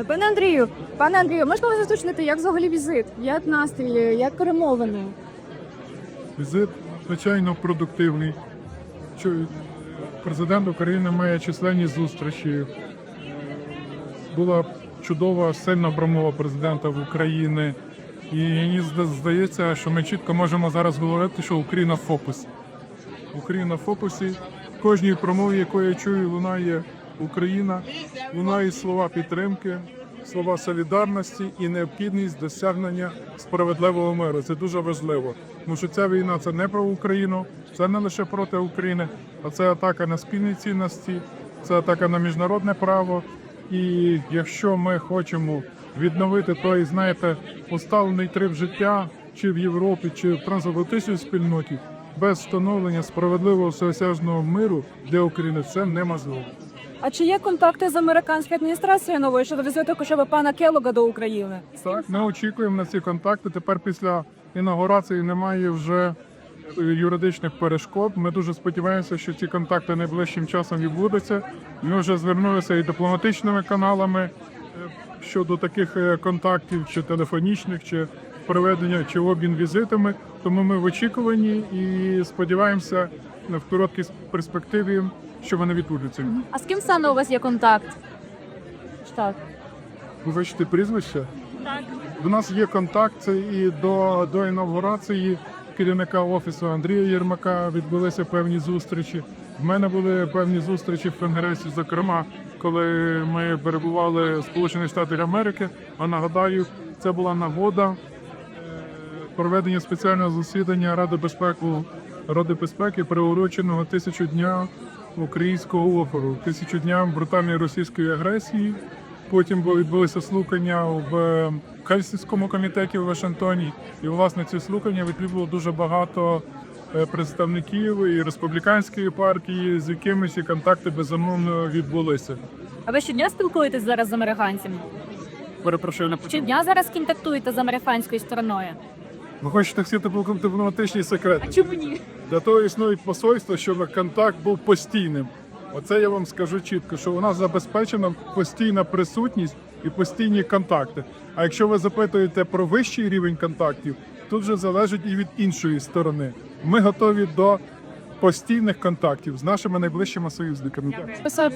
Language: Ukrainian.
Е, Пане Андрію, пане Андрію, можна вас уточнити, як взагалі візит? Як настрій, як перемовини? Візит, звичайно, продуктивний. Президент України має численні зустрічі. Була чудова сильна промова президента в Україні. І мені здається, що ми чітко можемо зараз говорити, що Україна в фокусі. Україна в фокусі. Кожній промові, яку я чую, лунає Україна, лунають слова підтримки, слова солідарності і необхідність досягнення справедливого миру. Це дуже важливо. Тому що ця війна це не про Україну, це не лише проти України, а це атака на спільні цінності, це атака на міжнародне право. І якщо ми хочемо відновити той, знаєте, усталений трип життя чи в Європі, чи в трансатлантичній спільноті, без встановлення справедливого всеосяжного миру для України це неможливо. А чи є контакти з американською адміністрацією новою щодо візиту хоча б пана Келога до України? Так, ми очікуємо на ці контакти. Тепер після інаугурації немає вже е, юридичних перешкод. Ми дуже сподіваємося, що ці контакти найближчим часом відбудуться. Ми вже звернулися і дипломатичними каналами е, щодо таких е, контактів, чи телефонічних, чи проведення чи обмін візитами. Тому ми в очікуванні і сподіваємося в короткій перспективі, що вони відбудуться. А з ким саме у вас є контакт? Так. Ви бачите прізвище? Так. У нас є контакт це і до, до інавгурації керівника офісу Андрія Єрмака відбулися певні зустрічі. В мене були певні зустрічі в Конгресі, зокрема, коли ми перебували в Сполучених Штатах Америки. А нагадаю, це була нагода проведення спеціального засідання Ради безпеки Ради безпеки, приуроченого тисячу дня українського опору, тисячу дням брутальної російської агресії. Потім відбулися слухання в Хельсінському комітеті в Вашингтоні. І власне ці слухання відвідало дуже багато е, представників і республіканської партії, з якими ці контакти безумовно відбулися. А ви щодня спілкуєтесь зараз з американцями? Перепрошую, не почув. Щодня зараз контактуєте з американською стороною? Ви хочете всі дипломатичні секрети? Чому ні? Для того існують посольства, щоб контакт був постійним. Оце я вам скажу чітко, що у нас забезпечена постійна присутність і постійні контакти. А якщо ви запитуєте про вищий рівень контактів, тут вже залежить і від іншої сторони. Ми готові до постійних контактів з нашими найближчими союзниками. Писав